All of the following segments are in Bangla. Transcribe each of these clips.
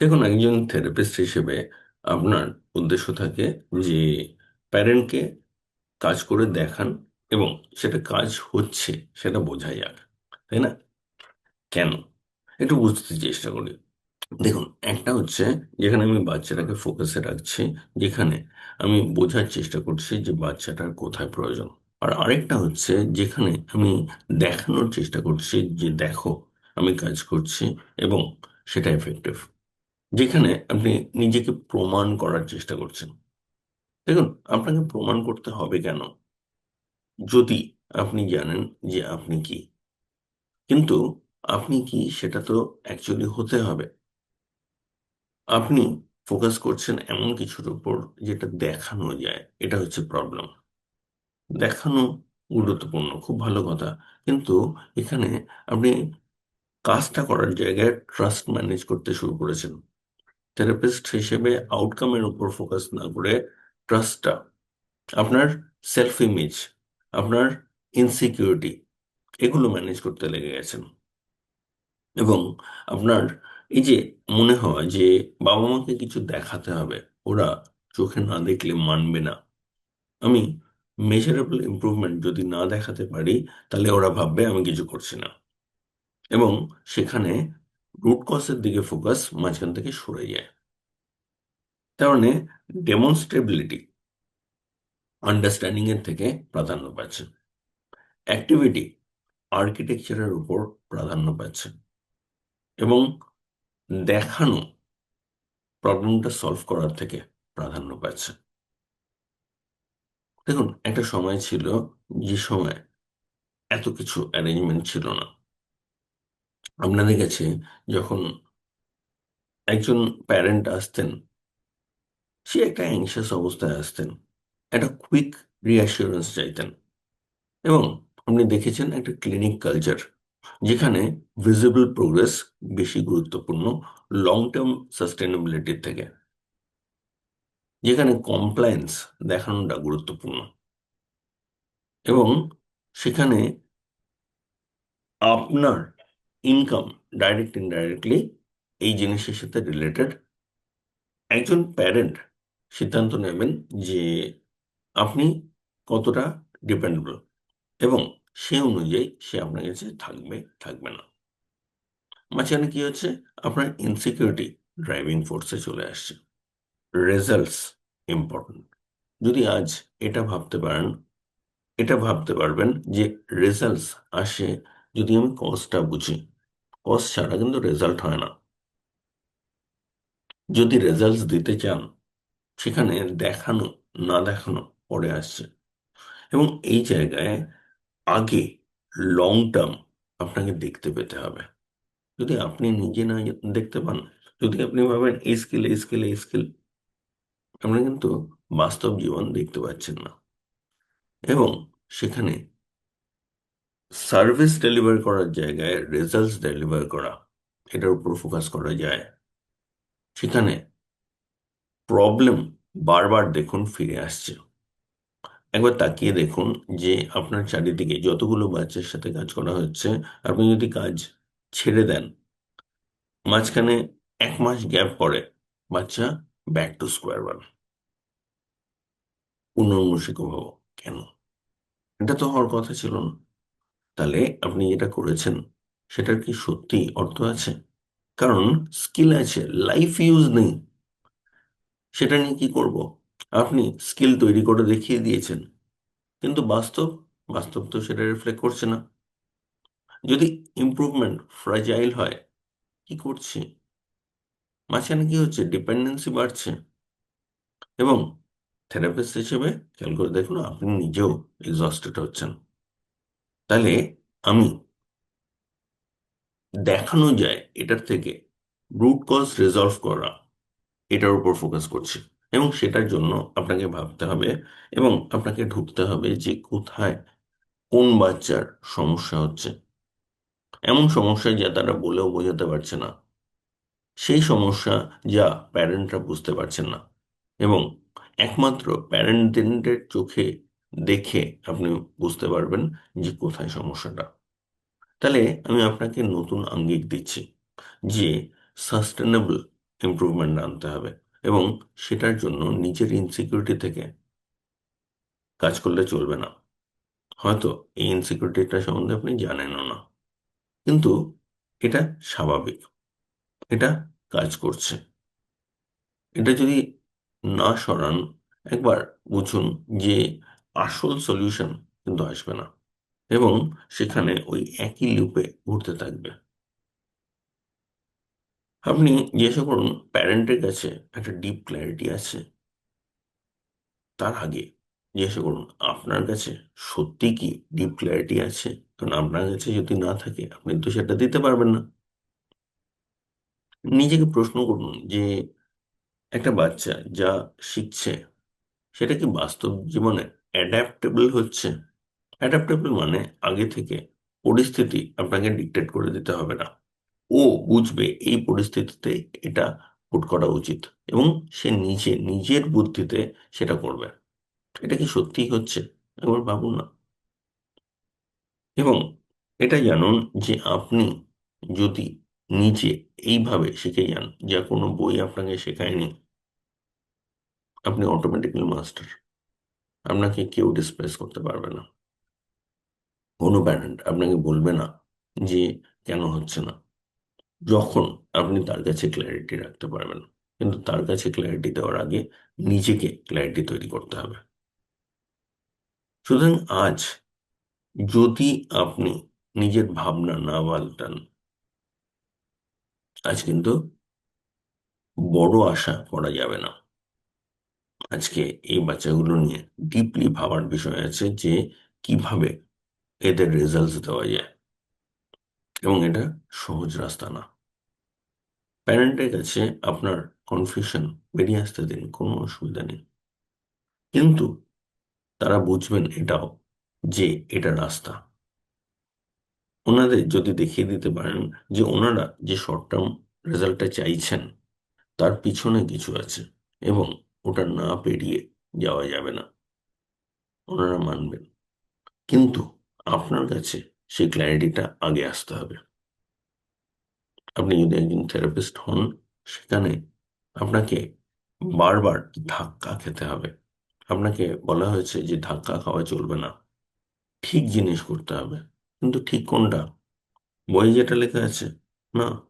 দেখুন, একজন থেরাপিস্ট হিসেবে আপনার উদ্দেশ্য থাকে যে প্যারেন্টকে কাজ করে দেখান এবং সেটা কাজ হচ্ছে, সেটা বোঝা যাক, তাই না? কেন? একটু বুঝতে চেষ্টা করি। দেখুন, একটা হচ্ছে যেখানে আমি বাচ্চাটাকে ফোকাসে রাখছি, যেখানে আমি বোঝার চেষ্টা করছি যে বাচ্চাটার কোথায় প্রয়োজন। আর আরেকটা হচ্ছে যেখানে আমি দেখানোর চেষ্টা করছি যে দেখো, আমি কাজ করছি এবং সেটা এফেক্টিভ যেখানে আপনি নিজেকে প্রমাণ করার চেষ্টা করছেন। দেখুন, আপনাকে প্রমাণ করতে হবে কেন? যদি আপনি জানেন যে আপনি কি। কিন্তু আপনি কি সেটা তো অ্যাকচুয়ালি হতে হবে। আপনি ফোকাস করছেন এমন কিছুর উপর যেটা দেখানো যায়, এটা হচ্ছে প্রবলেম দেখানো গুরুত্বপূর্ণ, খুব ভালো কথা। কিন্তু এখানে আপনি কাজটা করার জায়গায় ট্রাস্ট ম্যানেজ করতে শুরু করেছেন। থেরাপিস্ট হিসেবে আউটকামের উপর ফোকাস না করে ট্রাস্টটা আপনার সেলফ ইমেজ আপনার ইনসিকিউরিটি এগুলো ম্যানেজ করতে লেগে গেছেন। এবং আপনার এই যে মনে হয় যে বাবা মাকে কিছু দেখাতে হবে, ওরা চোখে না দেখলে মানবে না। আমি মেজারেবল ইমপ্রুভমেন্ট যদি না দেখাতে পারি, তাহলে ওরা ভাববে আমি কিছু করছি না। এবং সেখানে রুট কজের দিকে ফোকাস মাঝখান থেকে সরে যায়। তার মানে ডেমনস্ট্রেবিলিটি আন্ডারস্ট্যান্ডিং এর থেকে প্রাধান্য পাচ্ছে। অ্যাক্টিভিটি আর্কিটেকচারের উপর প্রাধান্য পাচ্ছে। এবং দেখানো প্রবলেমটা সলভ করার থেকে প্রাধান্য পাচ্ছে। দেখুন, একটা সময় ছিল যে সময় এত কিছু অ্যারেঞ্জমেন্ট ছিল না। আপনাদের কাছে যখন একজন প্যারেন্ট আসতেন সে একটা অ্যাংশাস অবস্থায় আসতেন। একটা কুইক রিঅ্যাসিওরেন্স চাইতেন। এবং আপনি দেখেছেন একটা ক্লিনিক কালচার যেখানে ভিজিবল প্রোগ্রেস বেশি গুরুত্বপূর্ণ লং টার্ম সাস্টেনেবিলিটির থেকে। যেখানে কমপ্লায়েন্স দেখানোটা গুরুত্বপূর্ণ। এবং সেখানে আপনার ইনকাম ডাইরেক্ট ইনডাইরেক্টলি এই জিনিসের সাথে রিলেটেড একজন প্যারেন্ট সিদ্ধান্ত নেবেন যে আপনি কতটা ডিপেন্ডেবল এবং সে অনুযায়ী সে আপনার কাছে থাকবে থাকবে না। মাঝখানে কি হচ্ছে? আপনার ইনসিকিউরিটি ড্রাইভিং ফোর্সে চলে আসছে। রেজাল্টস ইম্পর্টেন্ট যদি আজ এটা ভাবতে পারেন, এটা ভাবতে পারবেন যে রেজাল্টস আসে যদি আমি কজটা বুঝি। কজ ছাড়া কিন্তু রেজাল্ট হয় না। যদি রেজাল্টস দিতে চান সেখানে দেখানো, না দেখানো পরে আসছে। এবং এই জায়গায় আগে লং টার্ম আপনাকে দেখতে পেতে হবে। যদি আপনি নিজে না দেখতে পান, যদি আপনি ভাবেন এই স্কিল এই স্কিল এই স্কিল আপনি কিন্তু বাস্তব জীবন দেখতে পাচ্ছেন না। এবং সেখানে সার্ভিস ডেলিভার করার জায়গায় রেজাল্টস ডেলিভার করা, এটার উপর ফোকাস করা যায়। সেখানে প্রবলেম বারবার দেখুন ফিরে আসছে। একবার তাকিয়ে দেখুন যে আপনার চারিদিকে যতগুলো বাচ্চার সাথে কাজ করা হচ্ছে, আপনি যদি কাজ ছেড়ে দেন, মাঝখানে এক মাস গ্যাপ পরে বাচ্চা ব্যাক টু স্কোয়ার ওয়ান পুনর্মূষিক ভাব কেন? এটা তো হওয়ার কথা ছিল না। তাহলে আপনি যেটা করেছেন, সেটার কি সত্যি অর্থ আছে? কারণ স্কিল আছে লাইফ ইউজ নেই। সেটা নিয়ে কি করব? আপনি স্কিল তৈরি করে দেখিয়ে দিয়েছেন। কিন্তু বাস্তব বাস্তব তো সেটা রিফ্লেক্ট করছে না। যদি ইমপ্রুভমেন্ট ফ্রাজাইল হয়, কি করছে? মাঝখানে কি হচ্ছে? ডিপেন্ডেন্সি বাড়ছে। এবং থেরাপিস্ট হিসেবে খেয়াল করে দেখুন, আপনি নিজেও এক্সস্টেড হচ্ছেন। তাহলে আমি দেখানো যায় এটার থেকে রুট কজ রিজলভ করা। এটার উপর ফোকাস করছি। এবং সেটার জন্য আপনাকে ভাবতে হবে এবং আপনাকে ঢুকতে হবে যে কোথায় কোন বাচ্চার সমস্যা হচ্ছে। এমন সমস্যা যা তারা বলেও বোঝাতে পারছে না। সেই সমস্যা যা প্যারেন্টরা বুঝতে পারছেন না। এবং একমাত্র প্যারেন্টদের চোখে দেখে আপনি বুঝতে পারবেন যে কোথায় সমস্যাটা। তাহলে আমি আপনাকে নতুন আঙ্গিক দিচ্ছি যে সাস্টেনেবল ইমপ্রুভমেন্ট আনতে হবে এবং সেটার জন্য নিজের ইনসিকিউরিটি থেকে কাজ করলে চলবে না। হয়তো এই ইনসিকিউরিটিটা সম্বন্ধে আপনি জানেনও না। কিন্তু এটা স্বাভাবিক, এটা কাজ করছে। এটা যদি না সরান, একবার বুঝুন যে আসল সলিউশন কিন্তু আসবে না এবং সেখানে ওই একই লুপে ঘুরতে থাকবে। আপনি জিজ্ঞাসা করুন প্যারেন্টের কাছে একটা ডিপ ক্ল্যারিটি আছে? তার আগে জিজ্ঞাসা করুন, আপনার কাছে সত্যি কি ডিপ ক্ল্যারিটি আছে? কারণ আপনার কাছে যদি না থাকে, আপনি তো সেটা দিতে পারবেন না। নিজেকে প্রশ্ন করুন যে, একটা বাচ্চা যা শিখছে, সেটা কি বাস্তব জীবনে অ্যাডাপ্টেবল হচ্ছে? অ্যাডাপ্টেবল মানে আগে থেকে পরিস্থিতি আপনাকে ডিকটেট করে দিতে হবে না। ও বুঝবে এই পরিস্থিতিতে এটা পুট করা উচিত এবং সে নিজে, নিজের বুদ্ধিতে সেটা করবে। এটা কি সত্যিই হচ্ছে? একবার ভাবুন না। এবং এটা জানুন যে আপনি যদি নিজে এইভাবে শিখে যান, যা কোনো বই আপনাকে শেখায়নি, আপনি অটোমেটিক্যালি মাস্টার আপনাকে কেউ ডিসপ্লেস করতে পারবে না। কোনো প্যারেন্ট আপনাকে বলবে না যে কেন হচ্ছে না। যখন আপনি তার কাছে ক্ল্যারিটি রাখতে পারবেন, কিন্তু তার কাছে ক্ল্যারিটি দেওয়ার আগে নিজেকে ক্ল্যারিটি তৈরি করতে হবে। সুতরাং আজ যদি আপনি নিজের ভাবনা না পাল্টান, আজ কিন্তু বড় আশা করা যাবে না। আজকে এই বাচ্চাগুলো নিয়ে ডিপলি ভাবার বিষয় আছে যে কীভাবে এদের রেজাল্টস দেওয়া যায়। এবং এটা সহজ রাস্তা না। প্যারেন্টের কাছে আপনার কনফিউশন বেরিয়ে আসতে দিন, কোনো অসুবিধা নেই। কিন্তু তারা বুঝবেন এটাও যে এটা রাস্তা। ওনাদের যদি দেখিয়ে দিতে পারেন যে ওনারা যে শর্ট টার্ম রেজাল্টটা চাইছেন, তার পিছনে কিছু আছে এবং ওটা না পেরিয়ে যাওয়া যাবে না। ওনারা মানবেন। কিন্তু আপনার কাছে সেই ক্ল্যারিটিটা আগে আসতে হবে। আপনি যদি একজন থেরাপিস্ট হন, সেখানে আপনাকে বারবার ধাক্কা খেতে হবে। আপনাকে বলা হয়েছে যে ধাক্কা খাওয়া চলবে না। ঠিক জিনিস করতে হবে। কিন্তু ঠিক কোনটা? বই যেটা লেখা আছে, না?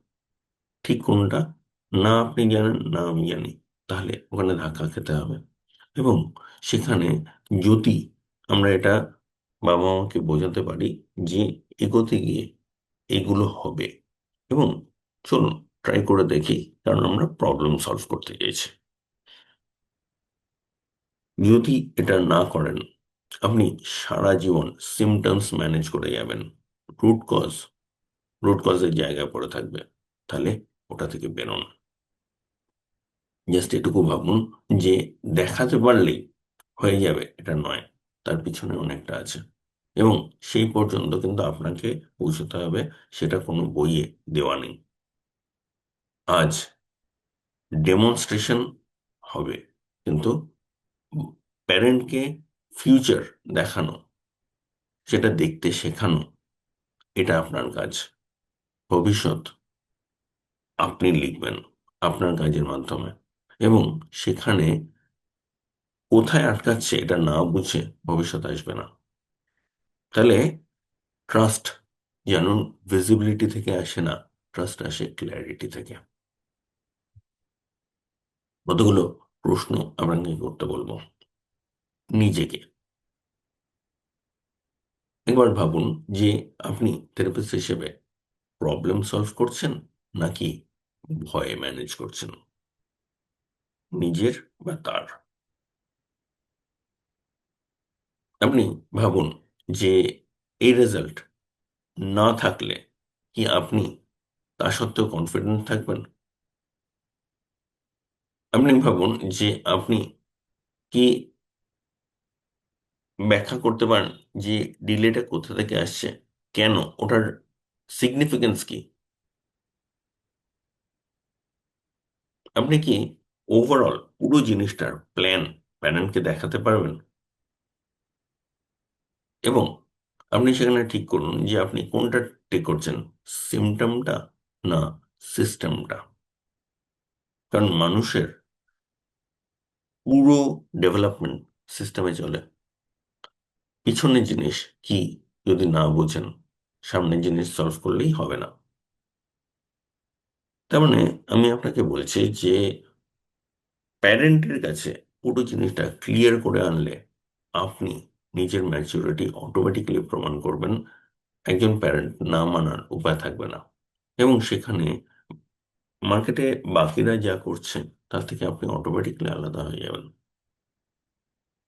ঠিক কোনটা? না আপনি জানেন, না আমি জানি। তাহলে ওখানে ধাক্কা খেতে হবে। এবং সেখানে যদি আমরা এটা বাবা মাকে বোঝাতে পারি যে এগোতে গিয়ে এগুলো হবে। এবং চলুন ট্রাই করে দেখি, কারণ আমরা প্রবলেম সলভ করতে চাইছি যদি এটা না করেন, আপনি সারা জীবন সিমটমস ম্যানেজ করে যাবেন। রুট কজ রুট কজের জায়গায় পড়ে থাকবে। তাহলে ওটা থেকে বেরোন। জাস্ট এটুকু ভাবুন যে দেখাতে পারলেই হয়ে যাবে, এটা নয়, তার পিছনে অনেকটা আছে। এবং সেই পর্যন্ত কিন্তু আপনাকে পৌঁছতে হবে, সেটা কোনো বইয়ে দেওয়া নেই। আজ ডেমনস্ট্রেশন হবে। কিন্তু প্যারেন্টকে ফিউচার দেখানো, সেটা দেখতে শেখানো, এটা আপনার কাজ। ভবিষ্যৎ আপনি লিখবেন আপনার কাজের মাধ্যমে। এবং সেখানে কোথায় আটকাচ্ছে এটা না বুঝে ভবিষ্যৎ আসবে না। তাহলে ট্রাস্ট যেন ভিজিবিলিটি থেকে আসে না ট্রাস্ট আসে ক্ল্যারিটি থেকে। কতগুলো প্রশ্ন আপনাকে করতে বলব? নিজেকে। একবার ভাবুন যে আপনি থেরাপিস্ট হিসেবে প্রবলেম সলভ করছেন নাকি ভয়ে ম্যানেজ করছেন? নিজের বা তার? আপনি ভাবুন যে এই রেজাল্ট না থাকলে কি আপনি তা সত্ত্বেও কনফিডেন্ট থাকবেন? আপনি ভাবুন যে আপনি কি ব্যাখ্যা করতে পারেন যে ডিলেটা কোথা থেকে আসছে? কেন? ওটার সিগনিফিকেন্স কি? আপনি কি ওভারঅল পুরো জিনিসটার প্ল্যান প্যারেন্টকে দেখাতে পারবেন? এবং আপনি সেখানে ঠিক করুন যে আপনি কোনটা ঠিক করছেন সিমটমটা না সিস্টেমটা কারণ মানুষের পুরো ডেভেলপমেন্ট সিস্টেমে চলে। পিছনের জিনিস কি যদি না বোঝেন, সামনের জিনিস সলভ করলেই হবে না। তার মানে আমি আপনাকে বলছি যে প্যারেন্টের কাছে পুরো জিনিসটা ক্লিয়ার করে আনলে আপনি নিজের ম্যাচুরিটি অটোমেটিক্যালি প্রমাণ করবেন, একজন প্যারেন্ট না মানার উপায় থাকবে না। এবং সেখানে মার্কেটে বাকিরা যা করছে, তার থেকে আপনি অটোমেটিক্যালি আলাদা হয়ে যাবেন।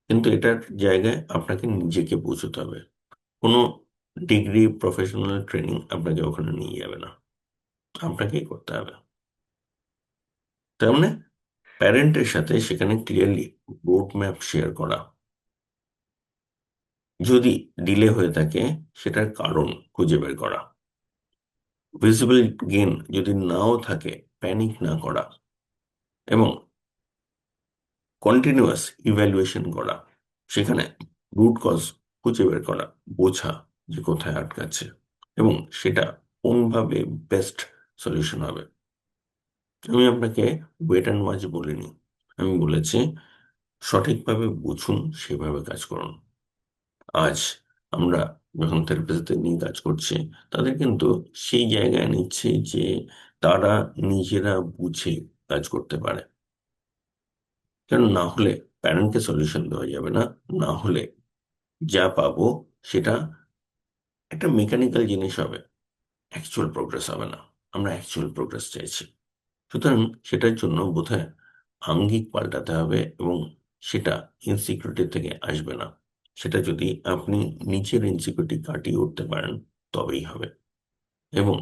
কিন্তু এটার জায়গায় আপনাকে নিজেকে পৌঁছতে হবে। কোনো ডিগ্রি প্রফেশনাল ট্রেনিং আপনাকে ওখানে নিয়ে যাবে না। আপনাকেই করতে হবে। তার মানে প্যারেন্টের সাথে সেখানে ক্লিয়ারলি রোড ম্যাপ শেয়ার করা। যদি ডিলে হয়ে থাকে, সেটার কারণ খুঁজে বের করা। ভিজিবল গেন যদি নাও থাকে প্যানিক না করা এবং কন্টিনিউয়াস ইভ্যালুয়েশন করা, সেখানে রুট কজ খুঁজে বের করা, বোঝা যে কোথায় আটকাচ্ছে এবং সেটা কোনভাবে বেস্ট সলিউশন হবে। আমি আপনাকে ওয়েট অ্যান্ড ওয়াচ বলিনি, আমি বলেছি সঠিকভাবে বুঝুন, সেভাবে কাজ করুন। আজ আমরা যখন থেরাপিস্টদের নিয়ে কাজ করছি, তাদের কিন্তু সেই জায়গায় নিচ্ছে যে তারা নিজেরা বুঝে কাজ করতে পারে। কারণ না হলে প্যারেন্টকে সলিউশন দেওয়া যাবে না না হলে যা পাবো সেটা একটা মেকানিক্যাল জিনিস হবে, অ্যাকচুয়াল প্রোগ্রেস হবে না, আমরা অ্যাকচুয়াল প্রোগ্রেস চাইছি। সুতরাং সেটার জন্য বোধহয় আঙ্গিক পাল্টাতে হবে এবং সেটা ইনসিকিউরিটি থেকে আসবে না। সেটা যদি আপনি নিচের ইনসিকিউরিটি কাটিয়ে উঠতে পারেন, তবেই হবে। এবং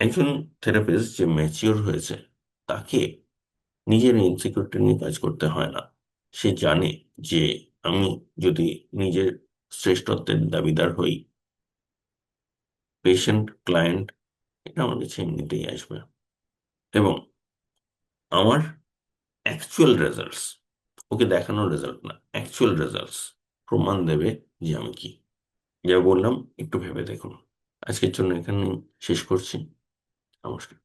একজন থেরাপিস্ট যে ম্যাচিওর হয়েছে, তাকে নিজের ইনসিকিউরিটি নিয়ে কাজ করতে হয় না। সে জানে যে আমি যদি নিজের শ্রেষ্ঠত্বের দাবিদার হই পেশেন্ট ক্লায়েন্ট এটা আমার কাছে এমনিতেই আসবে। এবং আমার অ্যাকচুয়াল রেজাল্টস ওকে দেখানোর রেজাল্ট না অ্যাকচুয়াল রেজাল্টস প্রমাণ দেবে যে আমি কি। যা বললাম, একটু ভেবে দেখুন। আজকের জন্য এখানে শেষ করছি। নমস্কার